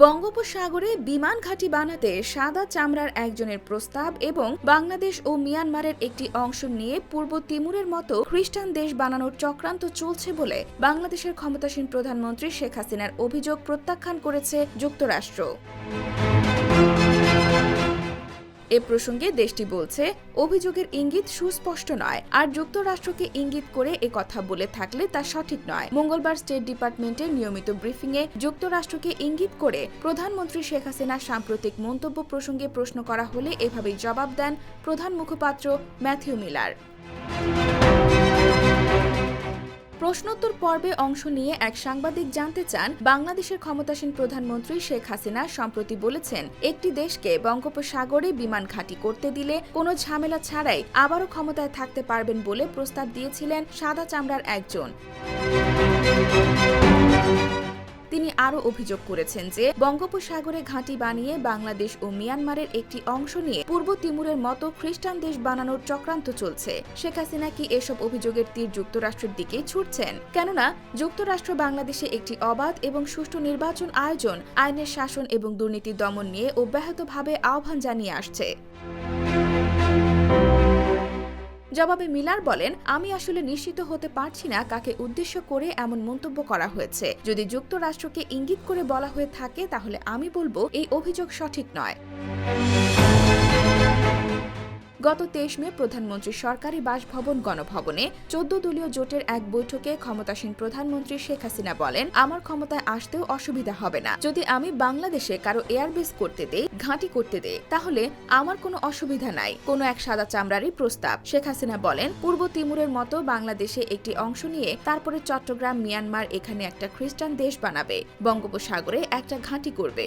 বঙ্গোপসাগরে বিমান ঘাঁটি বানাতে সাদা চামড়ার একজনের প্রস্তাব এবং বাংলাদেশ ও মিয়ানমারের একটি অংশ নিয়ে পূর্ব তিমুরের মতো খ্রিস্টান দেশ বানানোর চক্রান্ত চলছে বলে বাংলাদেশের ক্ষমতাসীন প্রধানমন্ত্রী শেখ হাসিনার অভিযোগ প্রত্যাখ্যান করেছে যুক্তরাষ্ট্র। এ প্রসঙ্গে দেশটি বলছে, অভিযোগের ইঙ্গিত সুস্পষ্ট নয়, আর যুক্তরাষ্ট্রকে ইঙ্গিত করে এ কথা বলে থাকলে তা সঠিক নয়। মঙ্গলবার স্টেট ডিপার্টমেন্টের নিয়মিত ব্রিফিংয়ে যুক্তরাষ্ট্রকে ইঙ্গিত করে প্রধানমন্ত্রী শেখ হাসিনা সাম্প্রতিক মন্তব্য প্রসঙ্গে প্রশ্ন করা হলে এভাবেই জবাব দেন প্রধান মুখপাত্র ম্যাথিউ মিলার। প্রশ্নোত্তর পর্বে অংশ নিয়ে এক সাংবাদিক জানতে চান বাংলাদেশের ক্ষমতাসীন প্রধানমন্ত্রী শেখ হাসিনা সম্প্রতি বলেছেন, একটি দেশকে বঙ্গোপসাগরে বিমান ঘাঁটি করতে দিলে কোনো ঝামেলা ছাড়াই আবারও ক্ষমতায় থাকতে পারবেন বলে প্রস্তাব দিয়েছিলেন সাদা চামড়ার একজন। আরও অভিযোগ করেছেন যে বঙ্গোপসাগরে ঘাঁটি বানিয়ে বাংলাদেশ ও মিয়ানমারের একটি অংশ নিয়ে পূর্ব তিমুরের মতো খ্রিস্টান দেশ বানানোর চক্রান্ত চলছে। শেখ হাসিনা কি এসব অভিযোগের তীর যুক্তরাষ্ট্রের দিকেই ছুটছেন? কেননা, যুক্তরাষ্ট্র বাংলাদেশে একটি অবাধ এবং সুষ্ঠু নির্বাচন আয়োজন, আইনের শাসন এবং দুর্নীতি দমন নিয়ে অব্যাহতভাবে আহ্বান জানিয়ে আসছে। জবাবে মিলার বলেন, আমি আসলে নিশ্চিত হতে পারছি না কাকে উদ্দেশ্য করে এমন মন্তব্য করা হয়েছে। যদি যুক্তরাষ্ট্রকে ইঙ্গিত করে বলা হয়ে থাকে, তাহলে আমি বলব, এই অভিযোগ সঠিক নয়। গত তেইশ মে প্রধানমন্ত্রী সরকারি বাসভবন গণভবনে চোদ্দ দলীয় জোটের এক বৈঠকে ক্ষমতাসীন প্রধানমন্ত্রী শেখ হাসিনা বলেন, আমার ক্ষমতায় আসতেও অসুবিধা হবে না। যদি আমি বাংলাদেশে কারও এয়ারবেস করতে দেই, ঘাঁটি করতে দেই, তাহলে আমার কোনো অসুবিধা নাই। কোনো এক সাদা চামড়ারই প্রস্তাব। শেখ হাসিনা বলেন, পূর্ব তিমুরের মতো বাংলাদেশে একটি অংশ নিয়ে তারপরে চট্টগ্রাম, মিয়ানমার এখানে একটা খ্রিস্টান দেশ বানাবে। বঙ্গোপসাগরে একটা ঘাঁটি করবে।